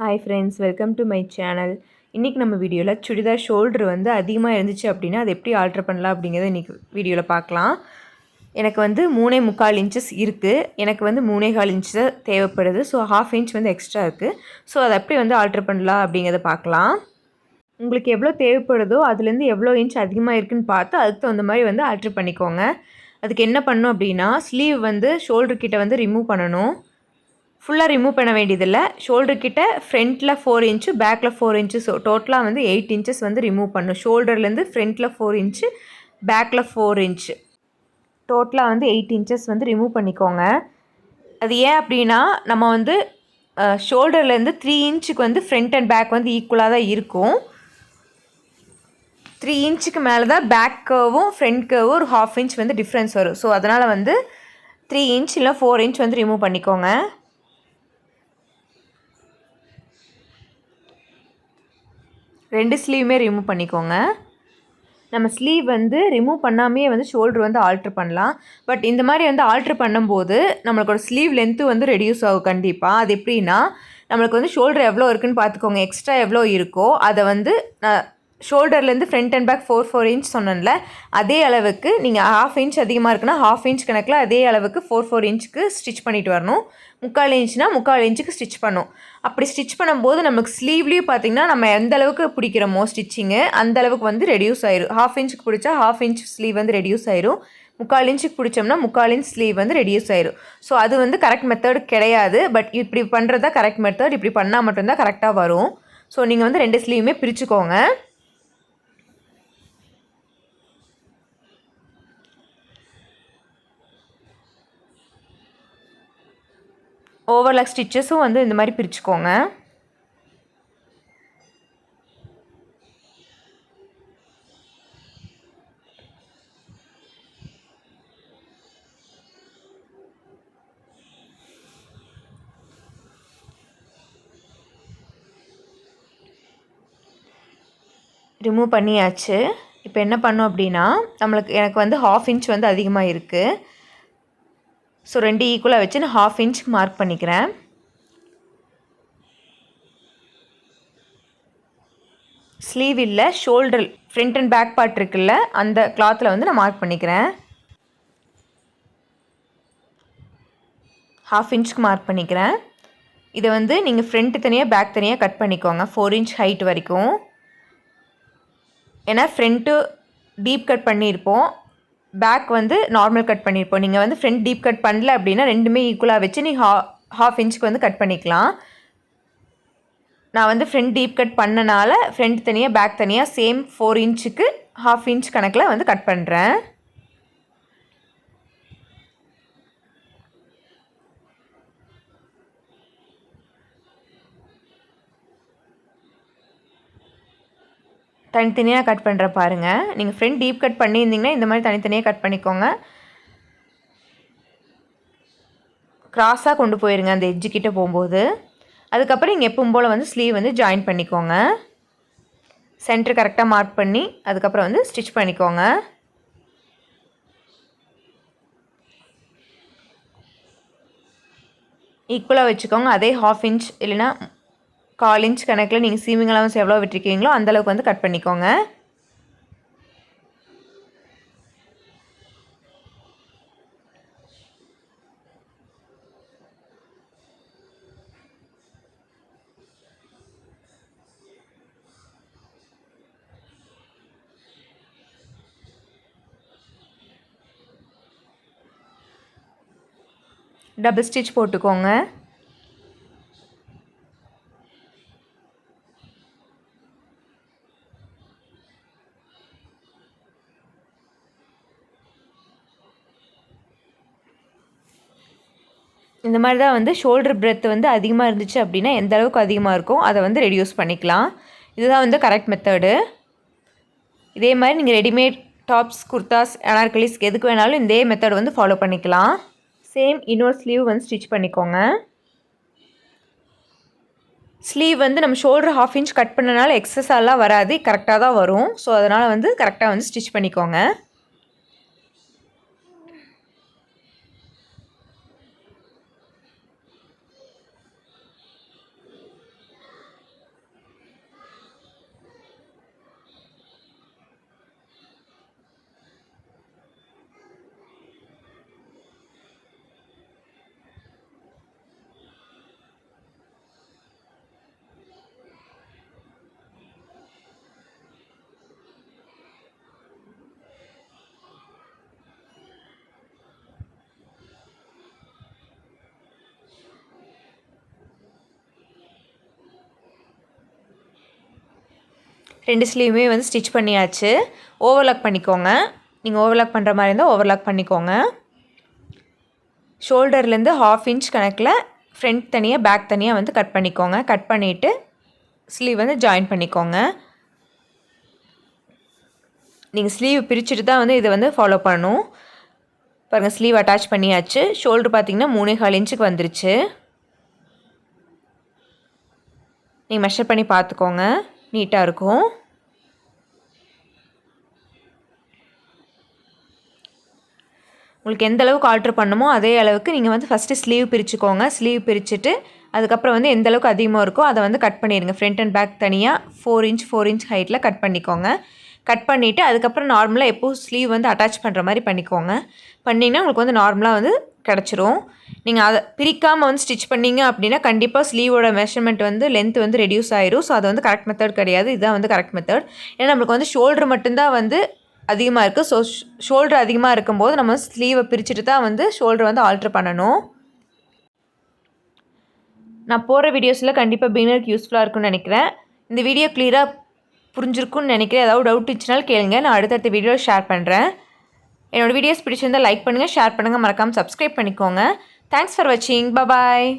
Hi friends welcome to my channel இன்றைக்கி நம்ம வீடியோவில் சுடிதார் ஷோல்டர் வந்து அதிகமாக இருந்துச்சு அப்படின்னா அது எப்படி ஆல்ட்ரு பண்ணலாம் அப்படிங்கிறத இன்றைக்கி வீடியோவில் பார்க்கலாம். எனக்கு வந்து மூணே முக்கால் இன்ச்சஸ் இருக்குது எனக்கு வந்து மூணே கால் இன்ச்சு தேவைப்படுது. ஸோ ஹாஃப் இன்ச் வந்து எக்ஸ்ட்ரா இருக்குது ஸோ அதை எப்படி வந்து ஆல்ட்ரு பண்ணலாம் அப்படிங்கிறத பார்க்கலாம். உங்களுக்கு எவ்வளோ தேவைப்படுதோ அதுலேருந்து எவ்வளோ இன்ச் அதிகமாக இருக்குன்னு பார்த்து அதுக்கு தகுந்த மாதிரி வந்து ஆல்ட்ரு பண்ணிக்கோங்க. அதுக்கு என்ன பண்ணணும் அப்படின்னா ஸ்லீவ் வந்து ஷோல்டர் கிட்டே வந்து ரிமூவ் பண்ணணும். ஃபுல்லாக ரிமூவ் பண்ண வேண்டியதில்லை. ஷோல்டர் கிட்ட ஃப்ரண்ட்டில் ஃபோர் இன்ச்சு பேக்கில் ஃபோர் இன்ச்சு ஸோ டோட்டலாக வந்து எயிட் இன்ச்சஸ் வந்து ரிமூவ் பண்ணும். ஷோல்டர்லேருந்து ஃப்ரண்ட்டில் ஃபோர் இன்ச்சு பேக்கில் ஃபோர் இன்ச்சு டோட்டலாக வந்து எயிட் இன்ச்சஸ் வந்து ரிமூவ் பண்ணிக்கோங்க. அது ஏன் அப்படின்னா நம்ம வந்து ஷோல்டர்லேருந்து த்ரீ இன்ச்சுக்கு வந்து ஃப்ரண்ட் அண்ட் பேக் வந்து ஈக்குவலாக தான் இருக்கும். த்ரீ இன்ச்சுக்கு மேலே தான் பேக் கர்வும் ஃப்ரண்ட் கர்வும் ஒரு ஹாஃப் இன்ச் வந்து டிஃப்ரென்ஸ் வரும். ஸோ அதனால் வந்து த்ரீ இன்ச் இல்லை ஃபோர் இன்ச் வந்து ரிமூவ் பண்ணிக்கோங்க. ரெண்டு ஸ்லீவுமே ரிமூவ் பண்ணிக்கோங்க. நம்ம ஸ்லீவ் வந்து ரிமூவ் பண்ணாமே வந்து ஷோல்டர் வந்து ஆல்ட்ரு பண்ணலாம். பட் இந்த மாதிரி வந்து ஆல்ட்ரு பண்ணும்போது நம்மளோட ஸ்லீவ் லென்த்து வந்து ரெடியூஸ் ஆகும் கண்டிப்பாக அது எப்படின்னா நம்மளுக்கு வந்து ஷோல்டர் எவ்வளோ இருக்குன்னு பார்த்துக்கோங்க. எக்ஸ்ட்ரா எவ்வளோ இருக்கோ அதை வந்து நான் ஷோல்டர்லேருந்து front and back four four inch சொன்னேன்ல அதே அளவுக்கு நீங்கள் ஹாஃப் இன்ச் அதிகமாக இருக்குன்னா ஹாஃப் இன்ச் கணக்கில் அதே அளவுக்கு ஃபோர் ஃபோர் இன்ச்சுக்கு ஸ்டிச் பண்ணிட்டு வரணும். முக்கால் இன்ச்னா முக்கால் இன்ச்சுக்கு ஸ்டிச் பண்ணும். அப்படி ஸ்டிச் பண்ணும்போது நமக்கு ஸ்லீவ்லேயும் பார்த்தீங்கன்னா நம்ம எந்த அளவுக்கு பிடிக்கிறோமோ ஸ்டிச்சிங்கு அந்த அளவுக்கு வந்து ரெடியூஸ் ஆயிரும். ஹாஃப் இன்ச்சுக்கு பிடிச்சா ஹாஃப் இன்ச் ஸ்லீவ் வந்து ரெடியூஸ் ஆயிரும். முக்கால் இன்ச்சுக்கு பிடிச்சோம்னா முக்கால் இன்ச் ஸ்லீவ் வந்து ரெடியூஸ் ஆயிரும். ஸோ அது வந்து கரெக்ட் மெத்தட் கிடையாது. பட் இப்படி பண்ணுறது தான் கரெக்ட் மெத்தட் இப்படி பண்ணால் மட்டும்தான் கரெக்டாக வரும். ஸோ நீங்கள் வந்து ரெண்டு ஸ்லீவுமே பிரிச்சுக்கோங்க. ஓவர்லாக் ஸ்டிச்சஸும் வந்து இந்த மாதிரி பிரிச்சுக்கோங்க. ரிமூவ் பண்ணியாச்சு. இப்போ என்ன பண்ணோம் அப்படின்னா நம்மளுக்கு எனக்கு வந்து ஹாஃப் இன்ச் வந்து அதிகமாக இருக்குது ஸோ ரெண்டு ஈக்குவலாக வச்சு நான் ஹாஃப் இன்ச் மார்க் பண்ணிக்கிறேன். ஸ்லீவ் இல்லை shoulder front and back part இருக்குல்ல அந்த கிளாத்தில் வந்து நான் மார்க் பண்ணிக்கிறேன். ஹாஃப் இன்ச்சுக்கு மார்க் பண்ணிக்கிறேன். இதை வந்து நீங்கள் ஃப்ரண்ட்டு தனியாக பேக் தனியாக கட் பண்ணிக்கோங்க ஃபோர் இன்ச் ஹைட் வரைக்கும். ஏன்னா ஃப்ரண்ட்டு டீப் கட் பண்ணியிருப்போம். பேக் வந்து நார்மல் கட் பண்ணியிருப்போம் நீங்கள் வந்து ஃப்ரண்ட் டீப் கட் பண்ணல அப்படின்னா ரெண்டுமே ஈக்குவலாக வச்சு நீ ஹா ஹாஃப் இன்ச்சுக்கு வந்து கட் பண்ணிக்கலாம். நான் வந்து ஃப்ரண்ட் டீப் கட் பண்ணனால ஃப்ரண்ட் தனியாக பேக் தனியாக சேம் ஃபோர் இன்ச்சுக்கு ஹாஃப் இன்ச் கணக்கில் வந்து கட் பண்ணுறேன் தனித்தனியாக கட் பண்ணுற பாருங்கள் நீங்கள் ஃப்ரெண்ட் டீப் கட் பண்ணியிருந்தீங்கன்னா இந்த மாதிரி தனித்தனியாக கட் பண்ணிக்கோங்க. க்ராஸாக கொண்டு போயிருங்க அந்த எட்ஜு கிட்டே போகும்போது. அதுக்கப்புறம் நீங்கள் எப்பவும் போல் வந்து ஸ்லீவ் வந்து ஜாயின் பண்ணிக்கோங்க. சென்டர் கரெக்டாக மார்க் பண்ணி அதுக்கப்புறம் வந்து ஸ்டிச் பண்ணிக்கோங்க. ஈக்குவலாக வச்சுக்கோங்க. அதே ஹாஃப் இன்ச் இல்லைன்னா கால் இன்ச் கணக்கில் நீங்கள் சீமிங் அலவன்ஸ் எவ்வளோ விட்டுருக்கீங்களோ அந்தளவுக்கு வந்து கட் பண்ணிக்கோங்க. டபுள் ஸ்டிச் போட்டுக்கோங்க. இந்த மாதிரி தான் வந்து ஷோல்டர் பிரெத் வந்து அதிகமாக இருந்துச்சு அப்படின்னா எந்த அளவுக்கு அதிகமாக இருக்கும் அதை வந்து ரெடியூஸ் பண்ணிக்கலாம். இதுதான் வந்து கரெக்ட் மெத்தடு இதே மாதிரி நீங்கள் ரெடிமேட் டாப்ஸ் குர்தாஸ் அனார்கலிஸ் எதுக்கு வேணாலும் இதே மெத்தட் வந்து ஃபாலோ பண்ணிக்கலாம். சேம் இன்னொரு ஸ்லீவ் வந்து ஸ்டிச் பண்ணிக்கோங்க. ஸ்லீவ் வந்து நம்ம ஷோல்டர் ஹாஃப் இன்ச் கட் பண்ணனால எக்ஸஸாலாம் வராது கரெக்டாக தான் வரும். ஸோ அதனால் வந்து கரெக்டாக வந்து ஸ்டிச் பண்ணிக்கோங்க. ரெண்டு ஸ்லீவுமே வந்து ஸ்டிச் பண்ணியாச்சு. ஓவர்லாக் பண்ணிக்கோங்க. நீங்கள் ஓவர்லாக் பண்ணுற மாதிரி இருந்தால் ஓவர்லாக் பண்ணிக்கோங்க. ஷோல்டர்லேருந்து ஹாஃப் இன்ச் கணக்கில் ஃப்ரண்ட் தனியாக பேக் தனியாக வந்து கட் பண்ணிக்கோங்க. கட் பண்ணிவிட்டு ஸ்லீவ் வந்து ஜாயின் பண்ணிக்கோங்க. நீங்கள் ஸ்லீவ் பிரிச்சுட்டு தான் வந்து இதை வந்து ஃபாலோ பண்ணணும். பாருங்கள் ஸ்லீவ் அட்டாச் பண்ணியாச்சு. ஷோல்டர் பார்த்தீங்கன்னா மூணே கால் இன்ச்சுக்கு வந்துருச்சு. நீங்கள் மெஷர் பண்ணி பார்த்துக்கோங்க நீட்டாக இருக்கும். உங்களுக்கு எந்த அளவுக்கு ஆல்ட்ரு பண்ணுமோ அதே அளவுக்கு நீங்கள் வந்து ஃபஸ்ட்டு ஸ்லீவ் பிரிச்சுக்கோங்க. ஸ்லீவ் பிரிச்சுட்டு அதுக்கப்புறம் வந்து எந்த அளவுக்கு அதிகமாக இருக்கோ அதை வந்து கட் பண்ணிடுங்க. ஃப்ரண்ட் அண்ட் பேக் தனியாக ஃபோர் இன்ச் ஃபோர் இன்ச் ஹைட்டில் கட் பண்ணிக்கோங்க. கட் பண்ணிவிட்டு அதுக்கப்புறம் நார்மலாக எப்போது ஸ்லீவ் வந்து அட்டாச் பண்ணுற மாதிரி பண்ணிக்கோங்க. பண்ணிங்கன்னா உங்களுக்கு வந்து நார்மலாக வந்து கிடச்சிரும். நீங்கள் அதை பிரிக்காமல் வந்து ஸ்டிச் பண்ணிங்க அப்படின்னா கண்டிப்பாக ஸ்லீவோட மெஷர்மெண்ட் வந்து லென்த் வந்து ரெடியூஸ் ஆயிரும். ஸோ அது வந்து கரெக்ட் மெத்தட் கிடையாது. இதுதான் வந்து கரெக்ட் மெத்தட் ஏன்னா நம்மளுக்கு வந்து ஷோல்டர் மட்டும்தான் வந்து அதிகமாக இருக்குது ஸோ ஷோல்டர் அதிகமாக இருக்கும்போது நம்ம ஸ்லீவை பிரிச்சுட்டு தான் வந்து ஷோல்டர் வந்து ஆல்ட்ரு பண்ணணும். நான் போகிற வீடியோஸில் கண்டிப்பாக பிகினருக்கு யூஸ்ஃபுல்லாக இருக்கும்னு நினைக்கிறேன். இந்த வீடியோ கிளியராக புரிஞ்சிருக்கும்னு நினைக்கிறேன். ஏதாவது டவுட் இருந்துச்சுனாலும் கேளுங்க. நான் அடுத்தடுத்த வீடியோ ஷேர் பண்ணுறேன் என்னோடய வீடியோஸ் பிடிச்சிருந்தால் லைக் பண்ணுங்கள் ஷேர் பண்ணுங்கள் மறக்காமல் சப்ஸ்கிரைப் பண்ணிக்கோங்க. தேங்க்ஸ் ஃபார் வாட்சிங் பாய்